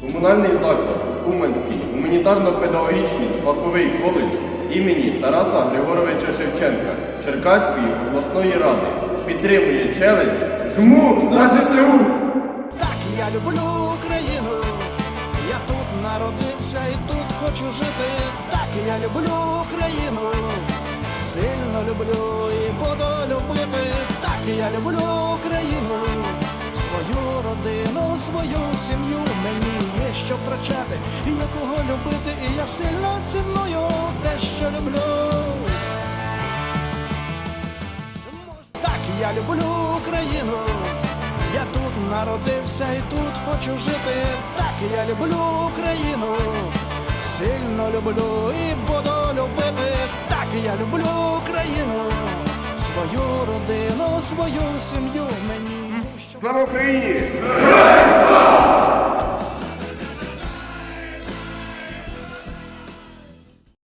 Комунальний заклад Уманський гуманітарно-педагогічний фаховий коледж імені Тараса Григоровича Шевченка Черкаської обласної ради підтримує челендж Жму за ЗСУ! Так я люблю Україну, я тут народився і тут хочу жити. Так я люблю Україну, сильно люблю і буду любити. Так я люблю Україну, свою сім'ю. Мені є що втрачати, і є кого любити, і я сильно ціную те, що люблю. Так я люблю Україну. Я тут народився і тут хочу жити. Так я люблю Україну. Сильно люблю і буду любити. Так я люблю Україну. Свою родину, свою сім'ю мені. Слава Україні!